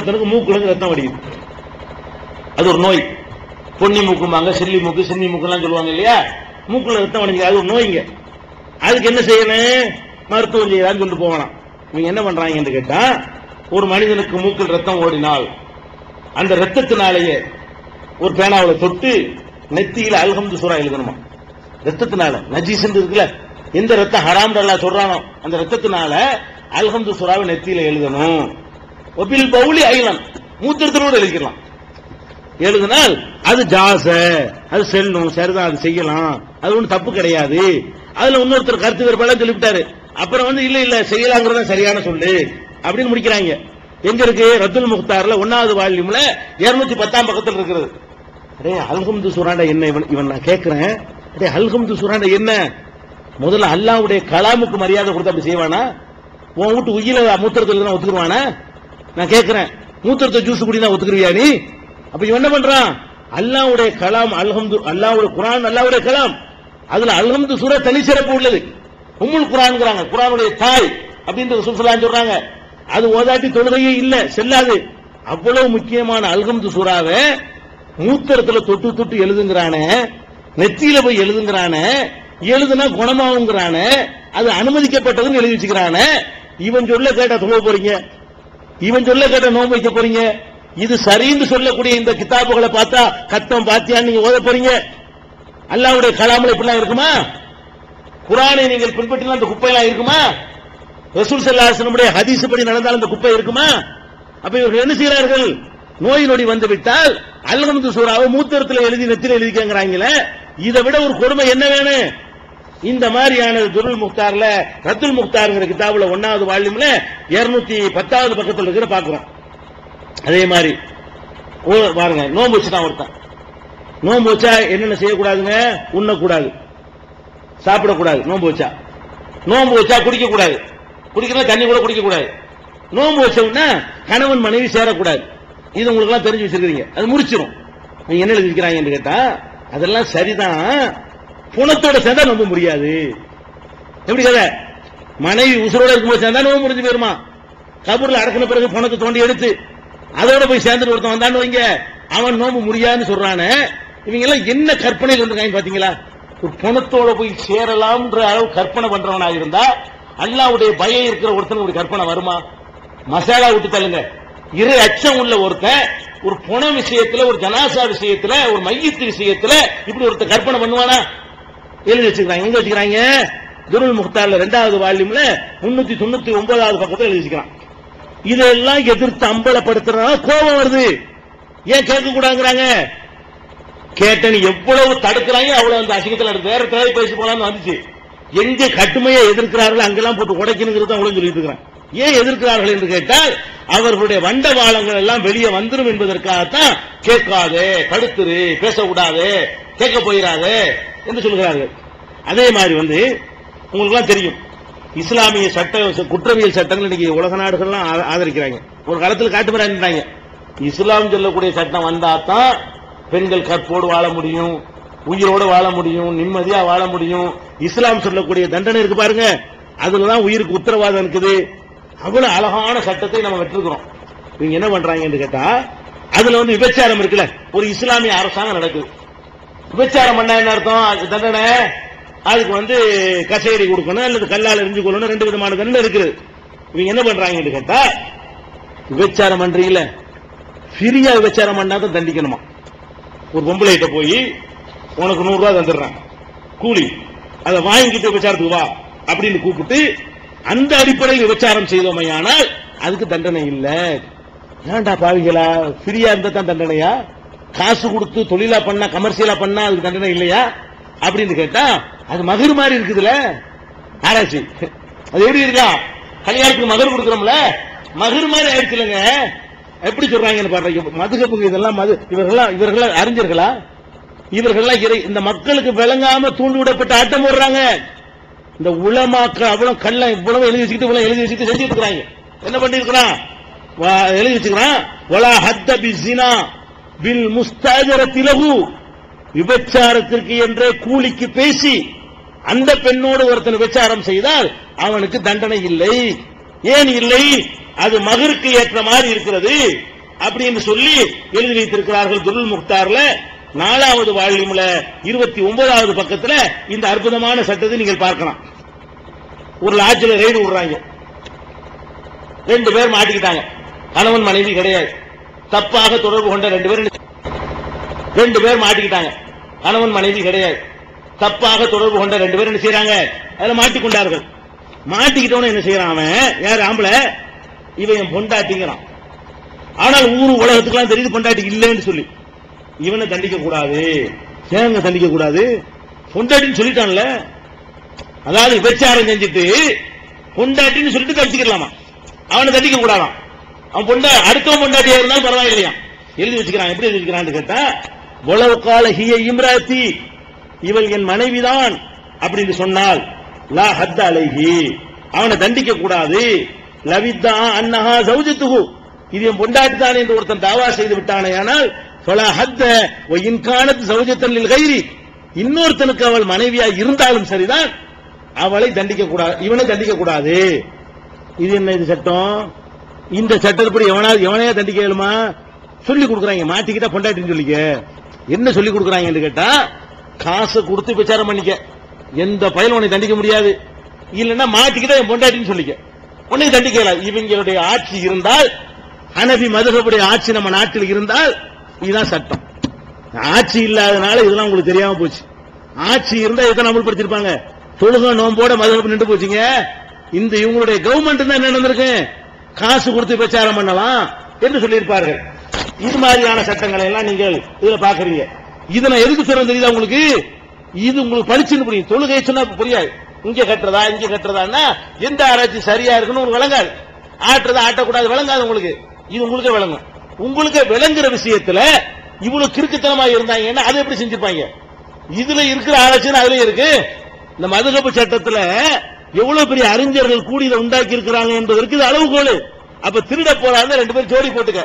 ஒருத்தனுக்கு மூக்குலேருந்து ரத்தம் வடியுது. அது ஒரு நோய். பொன்னி மூக்குமாங்க செல்லி மூக்கு சென்னி மூக்குலாம் சொல்லுவாங்க இல்லையா? மூக்குல ரத்தம் வடிஞ்சு அது ஒரு நோய்ங்க. அதுக்கு என்ன செய்யணும்? மருத்துவம் செய்யலாம்னு சொல்லிட்டு போகலாம். இவங்க என்ன பண்றாங்கன்னு கேட்டா ஒரு மனிதனுக்கு மூக்கில் ரத்தம் ஓடினால் அந்த ரத்தத்தினாலேயே ஒரு பேனாவில் தொட்டு நெத்தியில் அல்ஹம்து சூரா எழுதணுமா? ரத்தத்தினால நஜீஸ் இருக்குல்ல எந்த ரத்தம் ஹராம் சொல்றானோ அந்த ரத்தத்தினால அல்ஹம்து சூராவை நெத்தியில எழுதணும். ஒபில் பவுலி ஐலம் மூத்திரத்தினோடு எழுதிக்கலாம். எழுதினால் அது ஜாச அது செல்லும் சரிதான் அது செய்யலாம். அது ஒன்றும் தப்பு கிடையாது. அதுல இன்னொருத்தர் கருத்து வேறுபாடு சொல்லிவிட்டாரு. அப்புறம் வந்து இல்ல இல்ல செய்யலாங்கிறத சரியான சொல்லு. அப்படின்னு முடிக்கிறாங்க. எங்க இருக்கு? ரத்துல் முக்தார்ல ஒன்னாவது வால்யூம்ல இருநூத்தி பத்தாம் பக்கத்தில் இருக்கிறது. அடே அல்ஹம்து சுராண்ட என்ன இவன் இவன் நான் கேட்கிறேன் அடே அல்ஹம்து சுராண்ட என்ன? முதல்ல அல்லாவுடைய கலாமுக்கு மரியாதை கொடுத்து அப்படி செய்வானா? உன் வீட்டு உயில மூத்திரத்தில் ஒத்துக்குவானா நான் கேட்கிறேன் மூத்திரத்தை ஜூஸ் குடி தான் ஒத்துக்கிறியா நீ? அப்ப இவன் என்ன பண்றான்? அல்லாவுடைய கலாம் அல்ஹம்து அல்லாவுடைய குரான் அல்லாவுடைய கலாம். அதுல அல்ஹம்து சூரா தனி சிறப்பு உள்ளது. உம்முல் குரான்ங்கிறாங்க. குரானுடைய தாய் அப்படின்றது சுல்சலான்னு சொல்றாங்க. அது ஓதாட்டி தொழுகையே இல்ல செல்லாது. அவ்வளவு முக்கியமான அல்ஹம்து சூறாவை மூத்திரத்துல தொட்டு தொட்டு எழுதுங்கிறானே நெத்தியில போய் எழுதுங்கிறானே எழுதுனா குணமாகுங்கிறானே அது அனுமதிக்கப்பட்டதுன்னு எழுதி வச்சுக்கிறானே. இவன் சொல்ல கேட்டா தொழ போறீங்க? இவன் சொல்ல கேட்ட நோன்பு வைக்க போறீங்க? இது சரின்னு சொல்லக்கூடிய இந்த கிதாபுகளை பார்த்தா கத்தம் பாத்தியான்னு நீங்க ஓத போறீங்க. அல்லாவுடைய கலாமல் இப்படிலாம் இருக்குமா? குரானை நீங்கள் பின்பற்றினா அந்த குப்பையெல்லாம் இருக்குமா? ரசூல் சல்லாசனுடைய ஹதீஸ் படி நடந்தால் அந்த குப்பை இருக்குமா? அப்ப இவர்கள் என்ன செய்கிறார்கள்? நோய் நொடி வந்து விட்டால் அல்ஹம்து சூறாவை மூத்திரத்தில் எழுதி நெத்தில எழுதிக்கங்கிறாங்களே இதை விட ஒரு கொடுமை என்ன வேணும்? இந்த மாதிரியான துருள் முக்தார்ல ரத்துல் முக்தாருங்கிற கிதாபுல ஒன்னாவது வால்யூம்ல இருநூத்தி பத்தாவது பக்கத்தில் இருக்கிற பாக்குறோம் அதே மாதிரி ஓ, பாருங்க நோம்பு வச்சுட்டான் ஒருத்தன். நோம்பு வச்சா என்னென்ன செய்யக்கூடாதுங்க? உண்ணக்கூடாது. சாப்பிடக்கூடாது நோம்பு வச்சா. நோம்பு வச்சா குடிக்க கூடாது குடிக்கிறதா தண்ணி கூட குடிக்க கூடாது நோம்பு வச்சோம்னா கணவன் மனைவி சேரக்கூடாது. இது உங்களுக்கு எல்லாம் தெரிஞ்சு வச்சிருக்கீங்க அது முடிச்சிடும் என்ன எழுதி கேட்டா அதெல்லாம் சரிதான். குணத்தோட சேர்ந்தா நம்ப முடியாது. எப்படி கதை? மனைவி உசுரோட இருக்கும்போது சேர்ந்தா நோம்பு முடிஞ்சு போயிருமா? கபூர்ல அடக்கின பிறகு பணத்தை தோண்டி எடுத்து அதோட போய் சேர்ந்துட்டு ஒருத்தன் வந்தான்னு வைங்க அவன் நோம்பு முடியாதுன்னு சொல்றானே. இவங்க எல்லாம் என்ன கற்பனை இருந்திருக்காங்க பாத்தீங்களா? ஒரு பணத்தோட போய் சேரலாம்ன்ற அளவு கற்பனை பண்றவனா இருந்தா அல்லாவுடைய பயம் இருக்கிற ஒருத்தன் ஒரு கற்பனை வருமா? மசாலா விட்டு தள்ளுங்க. இரு அச்சம் உள்ள ஒருத்தன் ஒரு புண விஷயத்துல ஒரு ஜனாசா விஷயத்துல ஒரு மையத்து விஷயத்துல இப்படி ஒருத்தன் கற்பனை பண்ணுவானா? எழுதி வச்சுக்கிறாங்க எங்க வச்சுக்கிறாங்க? துருல் முக்தார்ல ரெண்டாவது வால்யூம்ல முன்னூத்தி தொண்ணூத்தி ஒன்பதாவது பக்கத்தில் எழுதி வச்சுக்கிறான். இதெல்லாம் எதிர்த்து அம்பலப்படுத்துறதுனால கோபம் வருது. ஏன் கேட்க கூடாதுங்கிறாங்க? கேட்டனி எவ்வளவு தடுக்கிறாங்க அவ்வளவு அந்த அசிங்கத்தில் வேற தேவை பேசி போலாம்னு வந்துச்சு. எங்க கட்டுமையை எதிர்க்கிறார்கள் அங்கெல்லாம் போட்டு உடைக்கணுங்கிறது அவங்களும் சொல்லிட்டு இருக்கிறான். ஏன் எதிர்க்கிறார்கள் என்று கேட்டால் அவர்களுடைய வண்டவாளங்கள் எல்லாம் வெளியே வந்துடும் என்பதற்காகத்தான் கேட்காதே தடுத்துரு பேசக்கூடாது கேட்க போயிடாதே என்று சொல்கிறார்கள். அதே மாதிரி வந்து உங்களுக்குலாம் தெரியும். இஸ்லாமிய சட்ட குற்றவியல் சட்டங்கள் இன்னைக்கு உலக நாடுகள்லாம் ஆதரிக்கிறாங்க. ஒரு காலத்தில் காட்டுமிராங்க இஸ்லாம் சொல்லக்கூடிய சட்டம் வந்தா தான் பெண்கள் கற்போடு வாழ முடியும் உயிரோடு வாழ முடியும் நிம்மதியா வாழ முடியும். இஸ்லாம் சொல்லக்கூடிய தண்டனை இருக்கு பாருங்க. அதுலதான் உயிருக்கு உத்தரவாதம் இருக்குது. அவ்வளவு அழகான சட்டத்தை நம்ம வெற்றிருக்கிறோம். இவங்க என்ன பண்றாங்கன்னு கேட்டா அதுல வந்து விபச்சாரம் இருக்குல்ல. ஒரு இஸ்லாமிய அரசாங்கம் நடக்குது. விபச்சாரம் பண்ணா என்ன அர்த்தம்? தண்டனை. அதுக்கு வந்து கசேரி கொடுக்கணும் அல்லது கல்லால் எரிஞ்சு கொள்ளணும் ரெண்டு விதமான தண்டனை இருக்குது. இவங்க என்ன பண்றாங்கன்னு கேட்டா விபச்சாரம் பண்றீங்கல்ல ஃப்ரீயா விபச்சாரம் பண்ணா தான் தண்டிக்கணுமா? ஒரு பொம்பளை கிட்ட போய் உனக்கு நூறு ரூபாய் தந்துடுறேன். கூலி அதை வாங்கிட்டு விபச்சாரத்துக்கு வா அப்படின்னு கூப்பிட்டு அந்த அடிப்படையில் விபச்சாரம் செய்தோமையானால் அதுக்கு தண்டனை இல்லை. ஏன்டா பாவிகளா ஃப்ரீயா இருந்தா தான் தண்டனையா? காசு கொடுத்து தொழிலா பண்ணா கமர்ஷியலா பண்ணா அதுக்கு தண்டனை இல்லையா? அப்படின்னு கேட்டா அது மகர் மாதிரி இருக்குதுல ஆராய்ச்சி. அது எப்படி இருக்கா? கல்யாணத்துக்கு மகர் கொடுக்குறோம்ல. மகர் மாதிரி ஆயிடுச்சு இல்லைங்க எப்படி சொல்றாங்கன்னு பாருங்க. மதுகப்புக்கு இதெல்லாம் மது இவர்கள்லாம் இவர்களாம் அறிஞர்களா? இவர்கள்லாம் இறை இந்த மக்களுக்கு விளங்காம தூண்டி விடப்பட்ட ஆட்டம் போடுறாங்க. இந்த உளமாக்கள் அவ்வளவு கள்ள இவ்வளவு எழுதி வச்சுக்கிட்டு இவ்வளவு எழுதி வச்சுக்கிட்டு செஞ்சு இருக்கிறாங்க. என்ன பண்ணிருக்கிறான் எழுதி வச்சுக்கிறான். வலா ஹத்த பி ஜினா பில் முஸ்தாஜரத்திலகு விபச்சாரத்திற்கு என்றே கூலிக்கு பேசி அந்த பெண்ணோடு ஒருத்தன் விபச்சாரம் செய்தால் அவனுக்கு தண்டனை இல்லை. ஏன் இல்லை? அது மகருக்கு ஏற்ற மாதிரி இருக்கிறது அப்படின்னு சொல்லி எழுதி வைத்திருக்கிறார்கள் துருள் முக்தார்ல. நாலாவது வால்யூம்ல இருபத்தி ஒன்பதாவது பக்கத்துல இந்த அற்புதமான சட்டத்தை நீங்கள் பார்க்கலாம். ஒரு லாட்ஜில் ரெய்டு விடுறாங்க. ரெண்டு பேர் மாட்டிக்கிட்டாங்க. கணவன் மனைவி கிடையாது. தப்பாக தொடர்பு கொண்ட ரெண்டு பேர் ரெண்டு பேர் மாட்டிக்கிட்டாங்க. கணவன் மனைவி கிடையாது. தப்பாக தொடர்பு கொண்ட ரெண்டு பேர் என்ன செய்யறாங்க அதுல மாட்டிக்கொண்டார்கள் மாட்டிக்கிட்டவன என்ன செய்யறான் அவன்? யார் ஆம்பளை? இவன் என் பொண்டாட்டிங்கிறான். ஆனால் ஊர் உலகத்துக்கெல்லாம் தெரியுது பொண்டாட்டி இல்லைன்னு சொல்லி. இவனை தண்டிக்க கூடாது. ஏங்க தண்டிக்க கூடாது. பொண்டாட்டின்னு சொல்லிட்டான்ல. அதாவது விபச்சாரம் செஞ்சுட்டு பொண்டாட்டின்னு சொல்லிட்டு தண்டிக்கலாமா அவனை தண்டிக்க கூடாதான் அவன் பொண்டா அடுத்தவன் பொண்டாட்டியா இருந்தாலும் பரவாயில்லையா? எழுதி வச்சுக்கிறான். எப்படி எழுதி வச்சுக்கிறான்னு கேட்டா உளவு கால ஹிய இம்ராத்தி இவள் என் மனைவிதான் அப்படின்னு சொன்னால் லா ஹத்த அலைஹி அவனை தண்டிக்க கூடாது. லவித்தா அன்னஹா சௌஜத்துகு இது என் பொண்டாட்டி தான் என்று ஒருத்தன் தாவா செய்து விட்டானே ஆனால் ஃபலா ஹத்த ஓ இன்கானத் சௌஜத்தன் கைரி இன்னொருத்தனுக்கு அவள் மனைவியா இருந்தாலும் சரிதான் அவளை தண்டிக்க கூடாது இவனை தண்டிக்க கூடாது. இது என்ன இது சட்டம்? இந்த சட்டப்படி எவனாவது எவனையா தண்டிக்க இயலுமா? சொல்லி கொடுக்குறாங்க. மாட்டிக்கிட்டா பொண்டாட்டின்னு சொல்லிக்க. என்ன சொல்லி கொடுக்குறாங்கன்னு கேட்டா காசை கொடுத்து பிரச்சாரம் பண்ணிக்க. எந்த பயலும் உன்னை தண்டிக்க முடியாது. இல்லைன்னா மாட்டிக்கிட்டா என் பொண்டாட்டின்னு சொல்லிக்க. உன்னை தண்டிக்கலாம் இவங்களுடைய ஆட்சி இருந்தால் ஹனபி மதுகபுடைய ஆட்சி நம்ம நாட்டில் இருந்தால் இதுதான் சட்டம். ஆட்சி இல்லாதனால இதெல்லாம் உங்களுக்கு தெரியாம போச்சு. ஆட்சி இருந்தா இதை அமல்படுத்திருப்பாங்க தொழுக நோம்போட மதுகப்பு நின்று போச்சுங்க. இந்த இவங்களுடைய கவர்மெண்ட் தான் என்ன நடந்திருக்கு? காசு கொடுத்து பிரச்சாரம் பண்ணலாம் என்று சொல்லியிருப்பார்கள். இது மாதிரியான சட்டங்களை எல்லாம் நீங்கள் இதுல பாக்குறீங்க இதை நான் எதுக்கு சொல்றேன் தெரியுதா உங்களுக்கு? இது உங்களுக்கு படிச்சுன்னு புரியும். தொழுகை சொன்னா புரியாது. இங்க கட்டுறதா இங்க கட்டுறதான்னா எந்த ஆராய்ச்சி சரியா இருக்குன்னு உங்களுக்கு விளங்காது. ஆட்டுறதா ஆட்டக்கூடாது விளங்காது உங்களுக்கு. இது உங்களுக்கே விளங்கும். உங்களுக்கு விளங்குற விஷயத்துல இவ்வளவு கிறுக்குத்தனமா இருந்தாங்கன்னா அதை எப்படி செஞ்சிருப்பாங்க? இதுல இருக்கிற ஆராய்ச்சி அதுலயும் இருக்கு. இந்த மதுகப்பு சட்டத்துல எவ்வளவு பெரிய அறிஞர்கள் கூடி இதை உண்டாக்கி இருக்கிறாங்க என்பதற்கு இது அளவுகோல். அப்ப திருட போறாங்க ரெண்டு பேரும் ஜோடி போட்டுக்க.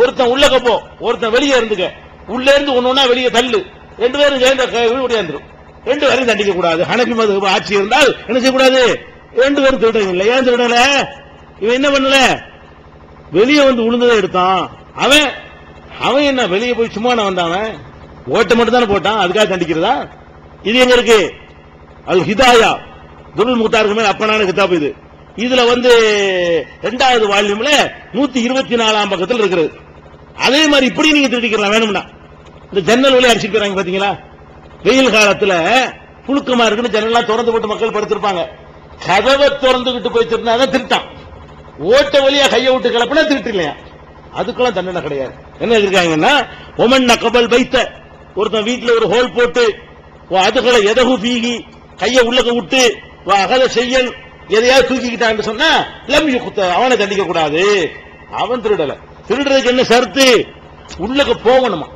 ஒருத்தன் உள்ள கப்போ ஒருத்தன் வெளியே இருந்துக்க. உள்ள இருந்து ஒன்னொன்னா வெளியே தள்ளு. ரெண்டு பேரும் சேர்ந்த ஓடியாந்துரும் ரெண்டு பேரும் தண்டிக்க கூடாது ஹனபி மது ஆட்சி இருந்தால் என்ன செய்யக்கூடாது? ரெண்டு பேரும் திருடங்க இல்லை. ஏன் திருடல? இவன் என்ன பண்ணல? வெளியே வந்து உளுந்ததை எடுத்தான். அவன் அவன் என்ன வெளியே போய் சும்மா நான் ஓட்டை மட்டும் தானே போட்டான்? அதுக்காக தண்டிக்கிறதா? இது எங்க இருக்கு? அல் ஹிதாயா துருள் முத்தாருக்கு மேல அப்பனான கிதாப் இது. இதுல வந்து ரெண்டாவது வால்யூம்ல நூத்தி இருபத்தி நாலாம் பக்கத்தில் இருக்கிறது. அதே மாதிரி இப்படி நீங்க திருடிக்கலாம் வேணும்னா. இந்த ஜன்னல் வழியா அடிச்சுட்டு போறாங்க பாத்தீங்களா? வெயில் காலத்துல புழுக்கமா இருக்குன்னு ஜன்னல்லாம் திறந்து போட்டு மக்கள் படுத்திருப்பாங்க. கதவை திறந்துகிட்டு போய் திருடினாதான் திருட்டான். ஓட்ட வழியா கையை விட்டு கிளப்பினா திருட்டு இல்லையா? அதுக்கெல்லாம் தண்டனை கிடையாது. என்ன இருக்காங்கன்னா ஒமன் கபல் வைத்த ஒருத்தன் வீட்டுல ஒரு ஹோல் போட்டு அதுகளை எதகு பீகி? கையை உள்ளக விட்டு அகல செய்யல். எதையாவது தூக்கிக்கிட்டான்னு சொன்னா லம் யுக்த அவனை தண்டிக்க கூடாது. அவன் திருடல. திருடுறதுக்கு என்ன சருத்து? உள்ளக போகணுமா?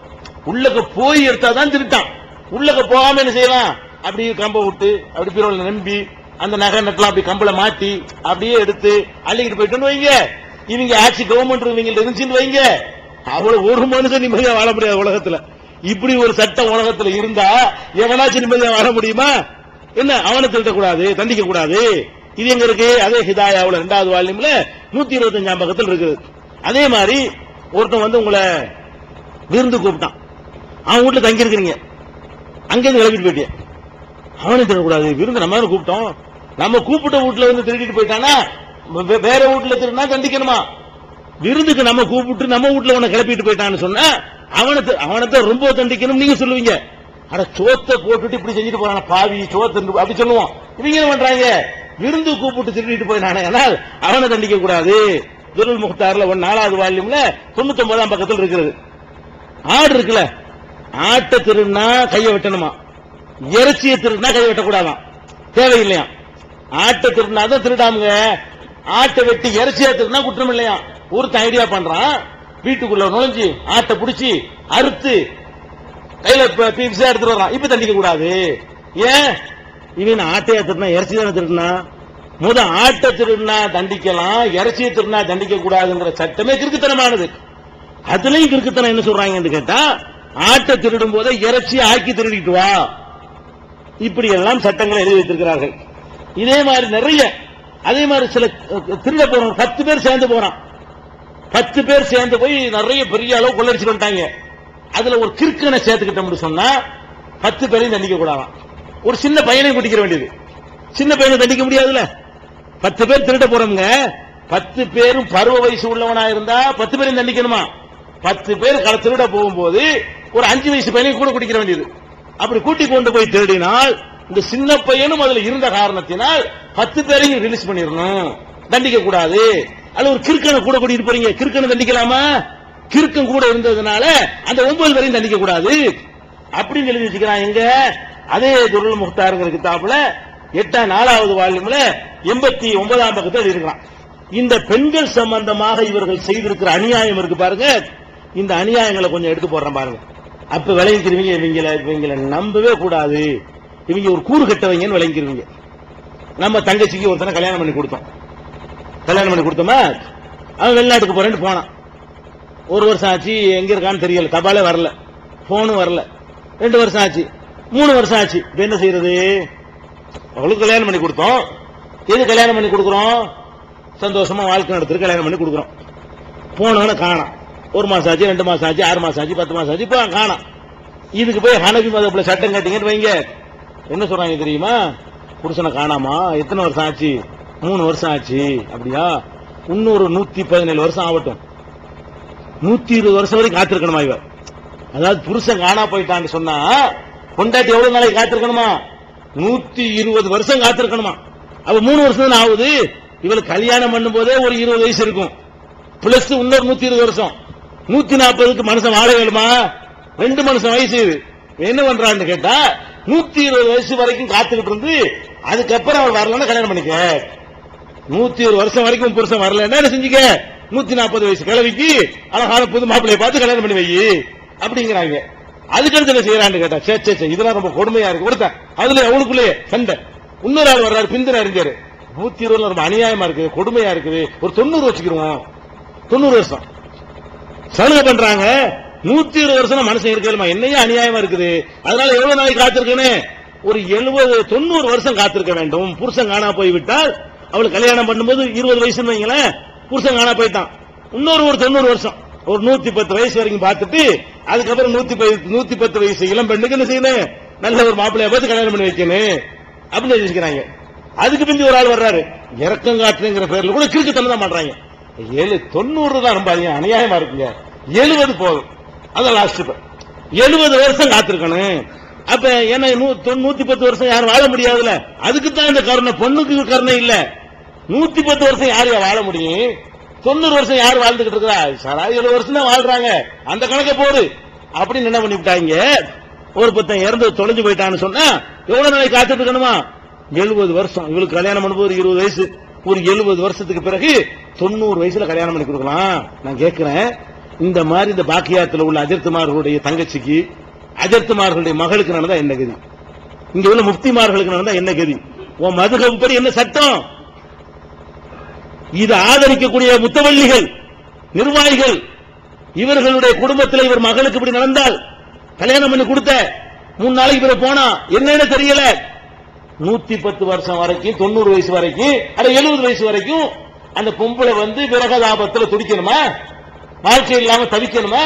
உள்ளக போய் எடுத்தாதான் திருட்டான். உள்ளக போகாம என்ன செய்யலாம்? அப்படி கம்ப விட்டு அப்படி பீரோல நம்பி அந்த நகை நட்டலாம் அப்படி கம்பளை மாட்டி அப்படியே எடுத்து அள்ளிக்கிட்டு போயிட்டு வைங்க. இவங்க ஆட்சி கவர்மெண்ட் இவங்க இருந்துச்சுன்னு வைங்க. அவ்வளவு ஒரு மனுஷன் நிம்மதியா வாழ முடியாது உலகத்துல. இப்படி ஒரு சட்டம் உலகத்துல இருந்தா எவனாச்சும் நிம்மதியா வாழ முடியுமா? என்ன அவனை திருட்டக்கூடாது தண்டிக்க கூடாது இது எங்க இருக்கு? அதே ஹிதாயாவில் ரெண்டாவது வால்யூம்ல நூத்தி இருபத்தஞ்சாம் பக்கத்தில் இருக்குது. அதே மாதிரி ஒருத்தன் வந்து உங்களை விருந்து கூப்பிட்டான். அவன் வீட்டுல தங்கி இருக்கிறீங்க அங்கிருந்து கிளம்பிட்டு போயிட்டேன் அவனை திருடக்கூடாது. விருந்து நம்ம கூப்பிட்டோம். நம்ம கூப்பிட்ட வீட்டுல இருந்து திருடிட்டு போயிட்டானா? வேற வீட்டுல திருடினா தண்டிக்கணுமா? விருந்துக்கு நம்ம கூப்பிட்டு நம்ம வீட்டுல உன்னை கிளப்பிட்டு போயிட்டான்னு சொன்னா அவனை அவனை ரொம்ப தண்டிக்கணும் நீங்க சொல்லுவீங்க. அட சோத்தை போட்டுட்டு இப்படி செஞ்சுட்டு போறான பாவி சோத்து அப்படி சொல்லுவோம் இவங்க என்ன பண்றாங்க? விருந்து கூப்பிட்டு திருடிட்டு போயினானே ஆனால் அவனை தண்டிக்க கூடாது. துருள் முக்தார்ல ஒன் நாலாவது வால்யூம்ல தொண்ணூத்தி ஒன்பதாம் பக்கத்தில் இருக்கிறது. ஆடு இருக்குல்ல ஆட்டை திருடினா கையை வெட்டணுமா? இறைச்சியை திருடினா கையை வெட்டக்கூடாதாம் தேவையில்லையா? ஆட்டை திருடினா தான் திருடாமுங்க. ஆட்டை வெட்டி இறைச்சியா திருடினா குற்றம் இல்லையா ஒருத்தன் ஐடியா பண்றான் வீட்டுக்குள்ள நுழைஞ்சு ஆட்டை பிடிச்சி அறுத்து கையில பீப்ஸா எடுத்துட்டு வரான் இப்ப தண்டிக்க கூடாது. ஏன்? இவன் ஆட்டையை திருடினா இறைச்சி தானே திருடினா? முத ஆட்டை திருடினா தண்டிக்கலாம் இறைச்சியை திருடினா தண்டிக்க கூடாதுங்கிற சட்டமே கிறுக்குத்தனமானது. அதுலயும் கிறுக்குத்தனம் என்ன சொல்றாங்கன்னு கேட்டா ஆட்டை திருடும் போதே இறைச்சி ஆக்கி திருடிட்டு வா. இப்படி எல்லாம் சட்டங்களை எழுதி வைத்திருக்கிறார்கள். இதே மாதிரி நிறைய அதே மாதிரி சில திருட போறோம் பத்து பேர் சேர்ந்து போறான். பத்து பேர் சேர்ந்து போய் நிறைய பெரிய அளவு கொள்ளடிச்சுட்டு வந்துட்டாங்க. அதுல ஒரு கிறுக்கனை சேர்த்துக்கிட்டோம்னு சொன்னா பத்து பேரையும் தண்டிக்க கூடாதாம் ஒரு சின்ன பையனையும் கூட்டிக்கிற வேண்டியது. சின்ன பையனை தண்டிக்க முடியாதுல்ல? பத்து பேர் திருட போறவங்க பத்து பேரும் பருவ வயசு உள்ளவனா இருந்தா பத்து பேரையும் தண்டிக்கணுமா? பத்து பேர் கள திருட போகும்போது ஒரு அஞ்சு வயசு பையனையும் கூட குடிக்கிற வேண்டியது. அப்படி கூட்டி கொண்டு போய் திருடினால் இந்த சின்ன பையனும் அதுல இருந்த காரணத்தினால் பத்து பேரையும் ரிலீஸ் பண்ணிடணும். தண்டிக்க கூடாது. அது ஒரு கிறுக்கனை கூட கூட்டிட்டு போறீங்க. கிறுக்கனை தண்டிக்கலாமா? கிறுக்கம் கூட இருந்ததுனால அந்த ஒன்பது பேரையும் தண்டிக்க கூடாது. அப்படின்னு எழுதி வச்சுக்கிறான் எங்க? அதே துருள் முக்தாருங்கிற கிதாப்புல எட்டாம் நாலாவது வால்யூம்ல எண்பத்தி ஒன்பதாம் பக்கத்தில் இருக்கிறான் இந்த பெண்கள் சம்பந்தமாக இவர்கள் செய்திருக்கிற அநியாயம் இருக்கு பாருங்க. இந்த அநியாயங்களை கொஞ்சம் எடுத்து போடுறேன் பாருங்க. அப்ப விளங்கிக்கிறவங்க இவங்கள இவங்களை நம்பவே கூடாது. இவங்க ஒரு கூறு கட்டவங்கன்னு விளங்கிக்கிறவங்க. நம்ம தங்கச்சிக்கு ஒருத்தனை கல்யாணம் பண்ணி கொடுத்தோம். கல்யாணம் பண்ணி கொடுத்தோமா? அவன் வெளிநாட்டுக்கு போறேன்னு போனான். ஒரு வருஷம் ஆச்சு எங்க இருக்கான்னு தெரியல. தபாலே வரல. போனும் வரல. ரெண்டு வருஷம் ஆச்சு. மூணு வருஷம் ஆச்சு. இப்ப என்ன செய்யறது? அவளுக்கு கல்யாணம் பண்ணி கொடுத்தோம். எது கல்யாணம் பண்ணி கொடுக்குறோம்? சந்தோஷமா வாழ்க்கை நடத்துட்டு கல்யாணம் பண்ணி கொடுக்குறோம். போனவன காணாம். ஒரு மாசம் ஆச்சு ரெண்டு மாசம் ஆச்சு ஆறு மாசம் ஆச்சு பத்து மாசம் ஆச்சு இப்போ காணாம். இதுக்கு போய் ஹனபி மதப்புல சட்டம் கட்டிங்கன்னு வைங்க. என்ன சொல்றாங்க தெரியுமா? புருஷனை காணாமா? எத்தனை வருஷம் ஆச்சு? மூணு வருஷம் ஆச்சு. அப்படியா? இன்னொரு நூத்தி பதினேழு வருஷம் ஆகட்டும். நூத்தி இருபது வருஷம் வரைக்கும் காத்திருக்கணுமா இவர் அதாவது புருஷன் காணா போயிட்டான்னு சொன்னா பொண்டாட்டி எவ்வளவு நாளைக்கு காத்திருக்கணுமா? நூத்தி இருபது வருஷம் காத்திருக்கணுமா? அப்ப மூணு வருஷம் தான் ஆகுது? இவளுக்கு கல்யாணம் பண்ணும் போதே ஒரு இருபது வயசு இருக்கும். பிளஸ் இன்னொரு நூத்தி இருபது வருஷம். நூத்தி நாற்பதுக்கு மனுஷன் வாழ வேணுமா ரெண்டு மனுஷன் வயசு. இது என்ன பண்றான்னு கேட்டா நூத்தி இருபது வயசு வரைக்கும் காத்துக்கிட்டு இருந்து அதுக்கப்புறம் அவர் வரலன்னா கல்யாணம் பண்ணிக்க. நூத்தி ஒரு வருஷம் வரைக்கும் புருஷன் வரல என்ன செஞ்சுக்க? நூத்தி நாற்பது வயசு கிழவிக்கு அழகான புது மாப்பிள்ளையை பார்த்து கல்யாணம் பண்ணி வை. அப்படிங்கிறாங்க. அதுக்கடுத்து என்ன செய்யறான்னு கேட்டா சே சே சே, இதெல்லாம் ரொம்ப கொடுமையா இருக்கு. ஒருத்தன் அதுல அவனுக்குள்ளேயே சண்டை. இன்னொரு ஆள் வர்றாரு பிந்தின அறிஞர். நூத்தி இருபதுல ரொம்ப அநியாயமா இருக்குது கொடுமையா இருக்குது. ஒரு தொண்ணூறு வச்சுக்கிருவோம். தொண்ணூறு வருஷம். சலுகை பண்றாங்க. நூத்தி இருபது வருஷம் மனுஷன் இருக்கலாமா என்னையே அநியாயமா இருக்குது. அதனால எவ்வளவு நாளைக்கு காத்திருக்கேன்னு? ஒரு எழுபது தொண்ணூறு வருஷம் காத்திருக்க வேண்டும். புருஷன் காணா போய் விட்டால் அவளுக்கு கல்யாணம் பண்ணும்போது இருபது வயசுன்னு வைங்களேன் புருஷன் காணா போயிட்டான். இன்னொரு ஒரு தொண்ணூறு வருஷம். ஒரு நூத்தி பத்து வயசு வரைக்கும் பார்த்துட்டு அதுக்கப்புறம் நூத்தி நூத்தி பத்து வயசு இளம் பெண்ணுக்கு என்ன செய்யணும்? நல்ல ஒரு மாப்பிள்ளைய பார்த்து கல்யாணம் பண்ணி வைக்கணும். அப்படின்னு யோசிக்கிறாங்க. அதுக்கு பிந்தி ஒரு ஆள் வர்றாரு. இறக்கம் காட்டுங்கிற பேர்ல கூட கிறுக்குத்தனம் தான் பண்றாங்க. ஏழு தொண்ணூறு தான் ரொம்ப அதிகம். அநியாயமா இருக்குங்க. எழுபது போதும். அதான் லாஸ்ட் இப்ப. எழுபது வருஷம் காத்திருக்கணும். அப்ப ஏன்னா நூ- நூத்தி பத்து வருஷம் யாரும் வாழ முடியாதுல்ல? அதுக்கு தான் இந்த கருணை பொண்ணுக்கு கருணை இல்ல. நூத்தி பத்து வருஷம் யாரு வாழ முடியும்? தொண்ணூறு வருஷம் யார் வாழ்ந்துகிட்டு இருக்கா? சரா ஏழு வருஷம் தான் வாழ்றாங்க. அந்த கணக்கை போடு. அப்படின்னு என்ன பண்ணிவிட்டாங்க ஒரு பத்தன் இறந்து தொலைஞ்சு போயிட்டான்னு சொன்னா எவ்வளவு நாளைக்கு காத்துட்டு இருக்கணுமா? எழுபது வருஷம். இவளுக்கு கல்யாணம் பண்ணும்போது இருபது வயசு. ஒரு எழுபது வருஷத்துக்கு பிறகு தொண்ணூறு வயசுல கல்யாணம் பண்ணி கொடுக்கலாம். நான் கேட்கிறேன் இந்த மாதிரி இந்த பாக்கியாத்துல உள்ள அஜர்த்துமார்களுடைய தங்கச்சிக்கு அஜர்த்துமார்களுடைய மகளுக்கு நடந்தா என்ன கதி? இங்க உள்ள முப்திமார்களுக்கு நடந்தா என்ன கதி? உன் மதுகப்படி என்ன சட்டம்? இது ஆதரிக்கக்கூடிய முத்தவள்ளிகள் நிர்வாகிகள் இவர்களுடைய குடும்பத்தில் இவர் மகளுக்கு இப்படி நடந்தால் கல்யாணம் பண்ணி கொடுத்த மூணு நாளைக்கு பிறகு போனா என்னன்னு தெரியல. நூத்தி பத்து வருஷம் வரைக்கும் தொண்ணூறு வயசு வரைக்கும் அட எழுபது வயசு வரைக்கும் அந்த பொம்பளை வந்து விரகதாபத்தில் துடிக்கணுமா? வாழ்க்கை இல்லாம தவிக்கணுமா?